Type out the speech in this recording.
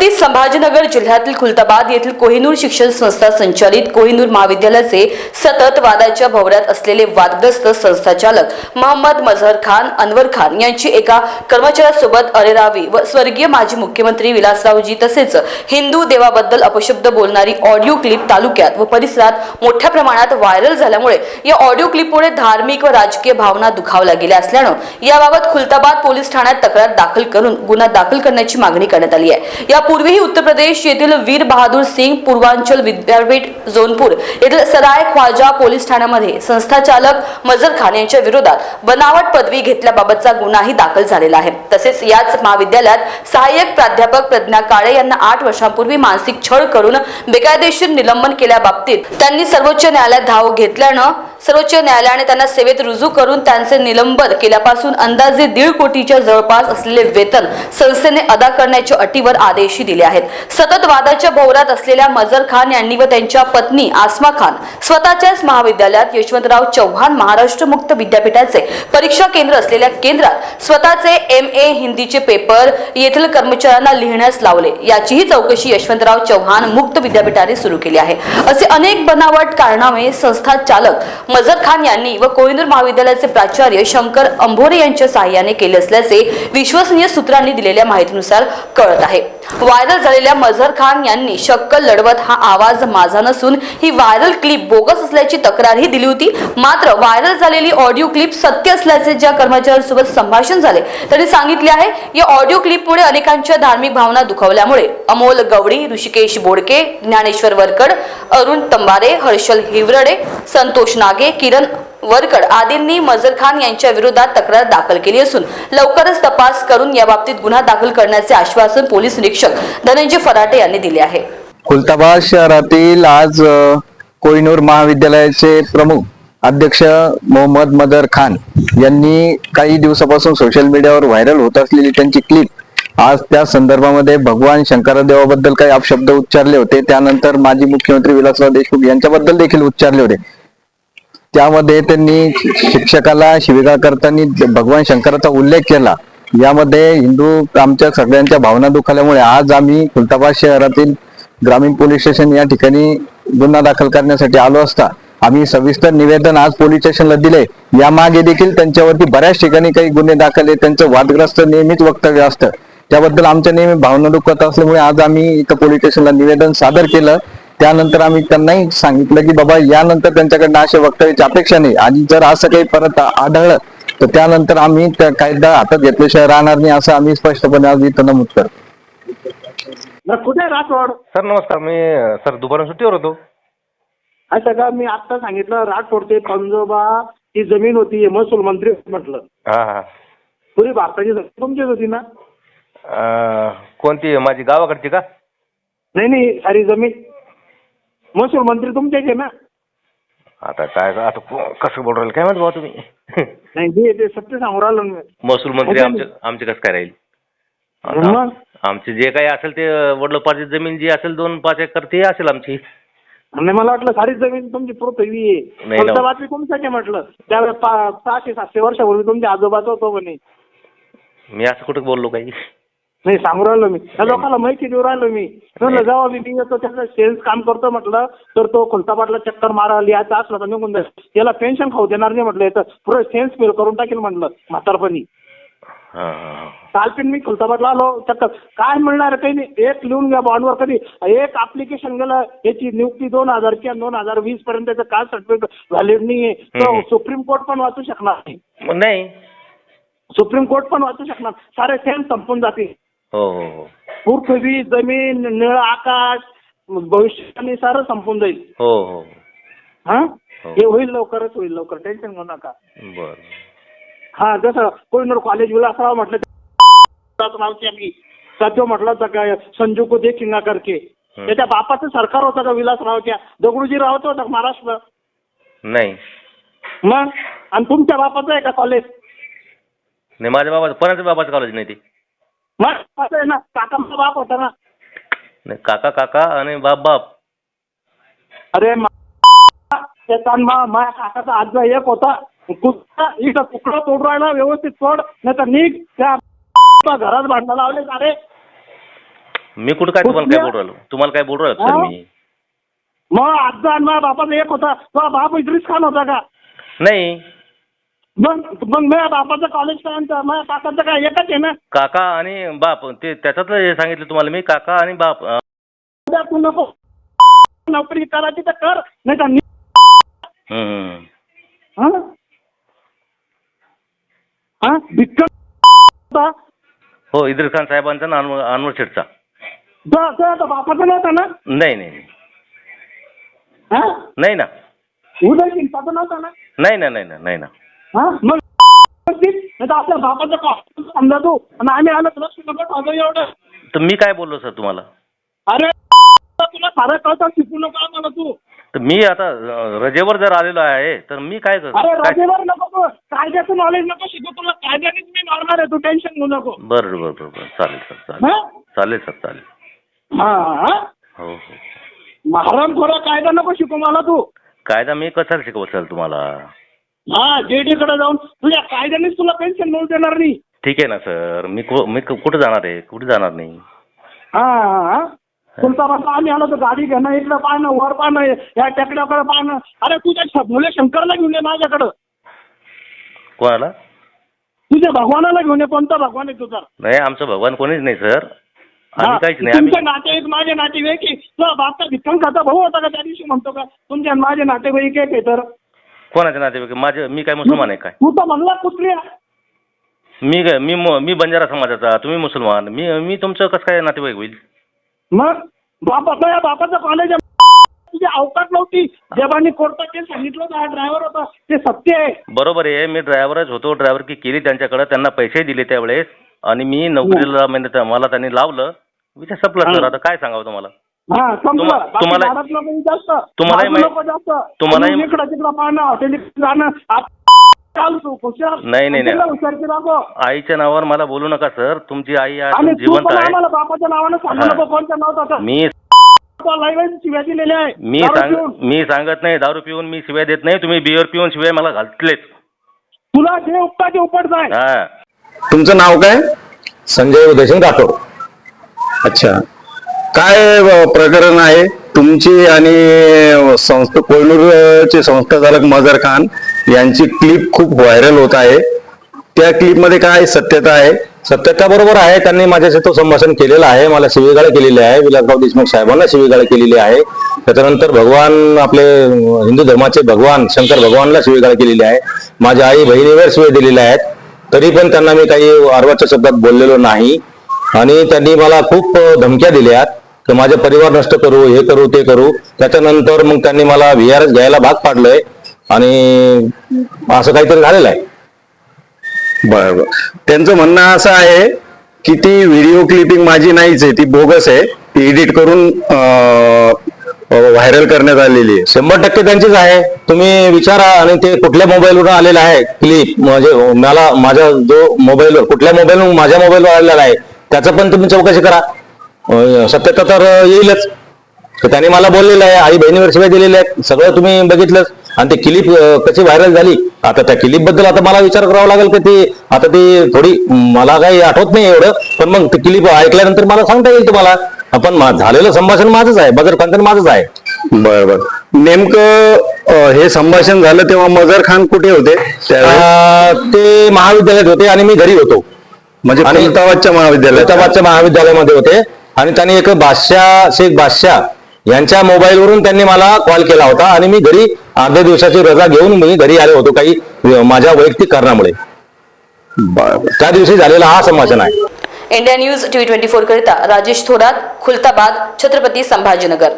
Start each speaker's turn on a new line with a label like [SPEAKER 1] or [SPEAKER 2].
[SPEAKER 1] छत्रपती संभाजीनगर जिल्ह्यातील खुलताबाद येथील कोहिनूर शिक्षण संस्था संचालित कोहिनूर महाविद्यालयाचे सतत वादाच्या भोवऱ्यात असलेले वादग्रस्त संस्थाचालक मोहम्मद मझहर खान अनवर खान यांची एका कर्मचाऱ्यासोबत अरेरावी व स्वर्गीय माजी मुख्यमंत्री विलासरावजी तसेच हिंदू देवाबद्दल अपशब्द बोलणारी ऑडिओ क्लिप तालुक्यात व परिसरात मोठ्या प्रमाणात व्हायरल झाल्यामुळे या ऑडिओ क्लिपमुळे धार्मिक व राजकीय भावना दुखावल्या गेल्या असल्यानं याबाबत खुलताबाद पोलीस ठाण्यात तक्रार दाखल करून गुन्हा दाखल करण्याची मागणी करण्यात आली आहे. या यापूर्वीही उत्तर प्रदेश येथील वीर बहादूर सिंग पूर्वांचल विद्यापीठ जोनपूर येथील सराय ख्वाजा पोलीस ठाण्यामध्ये संस्थाचालक मजर खान यांच्या विरोधात बनावट पदवी घेतल्याबाबतचा गुन्हाही दाखल झालेला आहे. तसेच याच महाविद्यालयात सहाय्यक प्राध्यापक प्रज्ञा काळे यांना आठ वर्षांपूर्वी मानसिक छळ करून बेकायदेशीर निलंबन केल्याबाबतीत त्यांनी सर्वोच्च न्यायालयात धाव घेतल्यानं सर्वोच्च न्यायालयाने त्यांना सेवेत रुजू करून त्यांचे निलंबन केल्यापासून अंदाजे दीड कोटीच्या जवळपास असलेले वेतन संस्थेने अदा करण्याच्या अटीवर आदेशही दिले आहेत. सतत वादाच्या भोवरात असलेल्या मजर खान यांनी व त्यांच्या पत्नी आसमा खान स्वतःच्याच महाविद्यालयात यशवंतराव चव्हाण महाराष्ट्र मुक्त विद्यापीठाचे परीक्षा केंद्र असलेल्या केंद्रात स्वतःचे एम ए हिंदीचे पेपर येथील कर्मचाऱ्यांना लिहिण्यास लावले. याचीही चौकशी यशवंतराव चव्हाण मुक्त विद्यापीठाने सुरू केली आहे. असे अनेक बनावट कारणामुळे संस्था चालक मजर खान यांनी व कोहिनूर महाविद्यालयाचे प्राचार्य शंकर अंभोरे यांच्या सहाय्याने केले असल्याचे विश्वसनीय सूत्रांनी दिलेल्या माहितीनुसार कळत आहे. व्हायरल झालेल्या मझर खान यांनी शक्कल लढवत हा आवाज माझा नसून ही व्हायरल क्लिप बोगस असल्याची तक्रारही दिली होती. मात्र व्हायरल झालेली ऑडिओ क्लिप सत्य असल्याचे ज्या कर्मचाऱ्यांसोबत संभाषण झाले त्यांनी सांगितले आहे या ऑडिओ क्लिपमुळे अनेकांच्या धार्मिक भावना दुखावल्यामुळे अमोल गवडी ऋषिकेश बोडके ज्ञानेश्वर वरकड अरुण तंबारे हर्षल हिवरडे संतोष नागे किरण वरकड आदींनी मजर खान यांच्या विरोधात तक्रार दाखल केली असून लवकरच तपास करून याबाबतीत गुन्हा दाखल करण्याचे आश्वासन पोलीस निरीक्षक धनंजय फराटे यांनी दिले आहे.
[SPEAKER 2] खुलताबाद शहरातील आज कोहिनूर महाविद्यालयाचे प्रमुख अध्यक्ष मोहम्मद मदर खान यांनी काही दिवसापासून सोशल मीडियावर व्हायरल होत असलेली त्यांची क्लिप आज त्या संदर्भामध्ये भगवान शंकरदेवाबद्दल काही अपशब्द उच्चारले होते. त्यानंतर माजी मुख्यमंत्री विलासराव देशमुख यांच्याबद्दल देखील उच्चारले होते. त्यामध्ये त्यांनी शिक्षकाला शिविका करताना भगवान शंकराचा उल्लेख केला. यामध्ये हिंदू आमच्या सगळ्यांच्या भावना दुखाल्यामुळे आज आम्ही खुलताबाद शहरातील ग्रामीण पोलीस स्टेशन या ठिकाणी गुन्हा दाखल करण्यासाठी आलो असता. आम्ही सविस्तर निवेदन आज पोलीस स्टेशनला दिले. यामागे देखील त्यांच्यावरती बऱ्याच ठिकाणी काही गुन्हे दाखल आहे त्यांचं वादग्रस्त नेहमीच वक्तव्य असतं. त्याबद्दल आमच्या नेहमी भावना दुखत असल्यामुळे आज आम्ही इथं पोलीस स्टेशनला निवेदन सादर केलं. त्यानंतर आम्ही त्यांनाही सांगितलं की बाबा यानंतर त्यांच्याकडनं अशा वक्तव्याची अपेक्षा नाही. आणि जर असं काही परत आढळलं तर त्यानंतर आम्ही त्या कायदा हातात घेतल्याशिवाय राहणार नाही असं आम्ही स्पष्टपणे आज इथं नमूद करतो.
[SPEAKER 3] कुठे राठोड?
[SPEAKER 4] सर नमस्कार. मी सर दुपारून सुट्टीवर होतो.
[SPEAKER 3] असं का मी आत्ता सांगितलं राठोडचे पंजोबा ही जमीन होती महसूल मंत्री म्हटलं.
[SPEAKER 4] हां हां.
[SPEAKER 3] पुरी भारताची जमीन तुमचीच होती ना?
[SPEAKER 4] अं, कोणती? माझी गावाकडची का?
[SPEAKER 3] नाही नाही सारी जमीन महसूल मंत्री तुमचेच आहे ना.
[SPEAKER 4] आता काय आता को- कसं बोलू राहिले? काय म्हणतो भाऊ तुम्ही?
[SPEAKER 3] नाही जे ते सत्य सांगू राहिलो
[SPEAKER 4] महसूल मंत्री. आमचे आमचे कसं काय राहील?
[SPEAKER 3] मग?
[SPEAKER 4] आमचे जे काही असेल ते वडलोपाची जमीन जी असेल दोन पाच एकर ती असेल आमची.
[SPEAKER 3] आणि मला वाटलं सारी जमीन तुमची पृथ्वी आहे.
[SPEAKER 4] नाही ना.
[SPEAKER 3] तुमच्याच आहे म्हटलं. त्यावेळेस पा- सहाशे सातशे वर्षापूर्वी तुमच्या आजोबाचं होतो म्हणे.
[SPEAKER 4] मी असं कुठं बोललो काही?
[SPEAKER 3] नाही सांगू राहिलो मी. त्या लोकांना माहिती देऊ राहिलो मी. म्हणलं जेव्हा मी मी येतो. त्याचं सेल्स काम करतो म्हटलं तर तो खुलताबादला चक्कर मारा लिहायचा असला तर निघून जाईल. त्याला पेन्शन खाऊ देणार नाही म्हटलं याचं पुढे सेल्स बिल करून टाकेल म्हटलं म्हातारपणी. कालपिन मी खुलताबादला आलो चक्कर. काय म्हणणार काही नाही. एक लिहून घ्या बॉन्डवर कधी. एक अप्लिकेशन गेलं याची नियुक्ती दोन हजार किंवा दोन हजार वीस पर्यंतचं कास्ट सर्टिफिकेट व्हॅलिड नाहीये. तर
[SPEAKER 4] हम्म.
[SPEAKER 3] सुप्रीम कोर्ट पण वाचू शकणार नाही.
[SPEAKER 4] नाही.
[SPEAKER 3] सुप्रीम कोर्ट पण वाचू शकणार. सारे सेम संपून जातील.
[SPEAKER 4] हो हो हो.
[SPEAKER 3] पृथ्वी जमीन निळ आकाश भविष्याने सारं संपून जाईल.
[SPEAKER 4] हो हो.
[SPEAKER 3] हा?
[SPEAKER 4] हो.
[SPEAKER 3] होईल लवकरच होईल लवकर. टेन्शन घेऊ नका.
[SPEAKER 4] बरं.
[SPEAKER 3] हा जसं कोहिनूर कॉलेज विलासराव म्हटलं त्याचं नावची आम्ही सध्या म्हटलं होतं काय? संजू को देखिंगा करके
[SPEAKER 4] हं.
[SPEAKER 3] त्याच्या बापाचं सरकार होतं का? विलासरावच्या दगडूजी रावचं होतं का महाराष्ट्र?
[SPEAKER 4] नाही.
[SPEAKER 3] मग? आणि तुमच्या बापाचं आहे का कॉलेज
[SPEAKER 4] नाही माझ्या बाबा कोणाच्या बाबाचं कॉलेज नाही ते.
[SPEAKER 3] मग असं आहे ना काकांचा बाप होता ना.
[SPEAKER 4] नाही काका काका आणि बाप बाप.
[SPEAKER 3] अरे मा- त्याचा आणि मा- माझ्या काकाचा आजचा एक होता. कुत्रा इथं तुकडा तोड राहिला व्यवस्थित सोड. नाही तर निघ. त्या घरात भांडणं लावले सारे
[SPEAKER 4] मी कुठं काय तुम्हाला काय बोलू राहिलो? तुम्हाला काय बोलू राहिलो सर? मी?
[SPEAKER 3] मग आजचा आणि माझ्या बापाचा एक होता. तो बाप इद्रिस खान होता का?
[SPEAKER 4] नाही.
[SPEAKER 3] मग मग माझ्या बापाचं कॉलेज पर्यंत माझ्या काकाचं काय? एकच आहे ना?
[SPEAKER 4] काका आणि बाप ते त्याच्यातलं हे सांगितलं तुम्हाला मी काका आणि बाप. अं,
[SPEAKER 3] उद्या तू नको. नोकरी करायची तर कर नाही तर नि-
[SPEAKER 4] हम्म.
[SPEAKER 3] हा? हा? होता.
[SPEAKER 4] हो इद्रिस खान साहेबांचा आणि अनवर अनवर शेठचा.
[SPEAKER 3] तो- तो आता बापाचा नव्हता ना?
[SPEAKER 4] नाही नाही नाही.
[SPEAKER 3] हा?
[SPEAKER 4] नाही ना.
[SPEAKER 3] उदय सिंगचा नव्हता ना?
[SPEAKER 4] नाही ना नाही ना नाही ना.
[SPEAKER 3] हा? मग आपल्या बापाचं समजा तू. आणि आम्ही आलो तुला एवढं.
[SPEAKER 4] तर मी काय बोललो सर तुम्हाला?
[SPEAKER 3] अरे तुला सारं कळतं शिकू नको मला तू.
[SPEAKER 4] तर मी आता अं, रजेवर जर आलेलो आहे तर मी काय कर
[SPEAKER 3] अरे
[SPEAKER 4] काय-
[SPEAKER 3] रजेवर नको तू. कायद्याचं नॉलेज नको शिकू तुला. कायद्यानेच मी मारणार आहे तू टेन्शन घेऊ नको.
[SPEAKER 4] बरं बरं बरं बरं. चालेल सर चालेल.
[SPEAKER 3] हा?
[SPEAKER 4] चालेल सर चालेल.
[SPEAKER 3] हा हा?
[SPEAKER 4] हो हो.
[SPEAKER 3] महाराम खोरा कायदा नको शिकू मला तू.
[SPEAKER 4] कायदा मी कशाला शिकवत सर तुम्हाला?
[SPEAKER 3] हा जेडी कडे जाऊन तुझ्या कायद्यानेच तुला पेन्शन मिळू देणार नाही.
[SPEAKER 4] ठीक आहे ना सर. मी कु- मी कु- कुठं जाणार आहे? कुठे जाणार नाही?
[SPEAKER 3] हा हा. तुमचा बसा आम्ही आलो तर गाडी घेणं इकडं पाहणं वर पाहणं या टेकड्याकडे पाहणं. अरे तुझ्या भोले शंकरला घेऊन ये माझ्याकडं.
[SPEAKER 4] कोणाला?
[SPEAKER 3] तुझ्या भगवानाला घेऊन ये कोणता भगवान आहे तुझा?
[SPEAKER 4] नाही आमचं भगवान कोणीच नाही सर. आम्ही काहीच नाही आम्ही
[SPEAKER 3] तुमचे नातेवाईक माझे नातेवाईक आहे. तुझा बापचा भिक्कम खाता भाऊ होता का त्या दिवशी म्हणतो का? तुमचे आणि माझे नातेवाईक एक आहे तर.
[SPEAKER 4] कोणाचे नातेवाईक? माझे मी काय मुसलमान आहे काय?
[SPEAKER 3] तू तर म्हणला कुठली
[SPEAKER 4] मी काय मी मु- मी बंजारा समाजाचा तुम्ही मुसलमान. मी मी तुमचं कसं काय नातेवाईक होईल?
[SPEAKER 3] मग? बापा या बापाचं कॉलेज तुझी अवकाश नव्हती. देवानी कोर्टात ते सांगितलं होतं हा ड्रायव्हर होता. ते सत्य आहे.
[SPEAKER 4] बरोबर आहे. मी ड्रायव्हरच होतो. ड्रायव्हर की केली त्यांच्याकडे. त्यांना पैसे दिले त्यावेळेस. आणि मी नोकरीला म्हणजे त्या- मला त्यांनी लावलं. विषय संपला सर. आता काय सांगावं तुम्हाला?
[SPEAKER 3] हा समजा
[SPEAKER 4] तुम्हा-
[SPEAKER 3] बाकी
[SPEAKER 4] तुम्हाला-
[SPEAKER 3] भारत लोक जास्त.
[SPEAKER 4] तुम्हालाही
[SPEAKER 3] बाजू
[SPEAKER 4] माहित-
[SPEAKER 3] लोक जास्त.
[SPEAKER 4] तुम्हालाही-
[SPEAKER 3] तुम्ही इकडं तिकडं पाहणं हॉटेल जाणं. आप- चाल तू हुशार.
[SPEAKER 4] नाही, नाही, आईच्या नावावर मला बोलू नका सर. तुमची आई
[SPEAKER 3] आणि तू
[SPEAKER 4] जिवंत
[SPEAKER 3] पण
[SPEAKER 4] आहे.
[SPEAKER 3] आम्हाला बापाच्या नावानं सांगू
[SPEAKER 4] हा.
[SPEAKER 3] नको कोणत्या नावाचं
[SPEAKER 4] मी
[SPEAKER 3] लाईव्ह शिव्या दिलेल्या आहे.
[SPEAKER 4] मी
[SPEAKER 3] दारू
[SPEAKER 4] सांग
[SPEAKER 3] पिऊन.
[SPEAKER 4] मी सांगत नाही दारू पिऊन मी शिवाय देत नाही. तुम्ही बिअर पिऊन शिवाय मला घातलेच
[SPEAKER 3] तुला जे उपटा ते उपट जाय
[SPEAKER 4] हा.
[SPEAKER 2] तुमचं नाव काय?
[SPEAKER 5] संजय उदयसिंग राठोड.
[SPEAKER 2] अच्छा. काय प्रकरण आहे? तुमची आणि संस्था कोहिनूरचे संस्था चालक मजर खान यांची क्लिप खूप व्हायरल होत आहे. त्या क्लिपमध्ये काय सत्यता आहे?
[SPEAKER 5] सत्यता बरोबर आहे त्यांनी माझ्याशी तो संभाषण केलेलं आहे. मला शिवीगाळ केलेली आहे विलासराव देशमुख साहेबांना शिवीगाळ केलेली आहे. त्याच्यानंतर भगवान आपले हिंदू धर्माचे भगवान शंकर भगवानला शिवीगाळ केलेली आहे. माझ्या आई बहिणीवर शिवे दिलेल्या आहेत. तरी पण त्यांना मी काही अर्वाच्या शब्दात बोललेलो नाही. आणि त्यांनी मला खूप धमक्या दिल्यात की माझे परिवार नष्ट करू हे करू ते करू. त्याच्यानंतर मग त्यांनी मला व्ही आर एस घ्यायला भाग पाडलंय आणि असं काहीतरी झालेलं आहे.
[SPEAKER 2] बरोबर. त्यांचं म्हणणं असं आहे की ती व्हिडिओ क्लिपिंग माझी नाहीच आहे ती बोगस आहे. ती एडिट करून व्हायरल करण्यात आलेली आहे.
[SPEAKER 5] शंभर टक्के त्यांचीच आहे. तुम्ही विचारा आणि ते कुठल्या मोबाईलवरून आलेलं आहे? क्लिप म्हणजे मला माझा जो मोबाईलवर कुठल्या मोबाईलवरून माझ्या मोबाईलवर आलेला आहे? त्याचं पण तुम्ही चौकशी करा. सत्यता तर येईलच. तर त्यांनी मला बोललेलं आहे आई बहिणीवर शिवाय दिलेले आहेत सगळं तुम्ही बघितलंच. आणि ती क्लिप कशी व्हायरल झाली? आता त्या क्लिपबद्दल आता मला विचार करावा लागेल की ती? आता ती थोडी मला काही आठवत नाही एवढं पण मग ती क्लिप ऐकल्यानंतर मला सांगता येईल तुम्हाला. आपण मा- झालेलं संभाषण माझंच आहे बगर कंटेंट माझंच आहे.
[SPEAKER 2] बरं बरं. नेमकं हे संभाषण झालं तेव्हा मजर खान कुठे होते?
[SPEAKER 5] ते महाविद्यालयात होते आणि मी घरी होतो.
[SPEAKER 2] म्हणजे खुलताबादच्या महाविद्यालयात.
[SPEAKER 5] हैदराबादच्या महाविद्यालयामध्ये होते. आणि त्यांनी एक बादशाह शेख बादशाह यांच्या मोबाईलवरून त्यांनी मला कॉल केला होता आणि मी घरी अर्ध्या दिवसाची रजा घेऊन मी घरी आलो होतो काही माझ्या वैयक्तिक कारणामुळे. त्या दिवशी झालेला हा संभाषण आहे
[SPEAKER 1] India News T twenty four करिता राजेश थोरात खुलताबाद छत्रपती संभाजीनगर.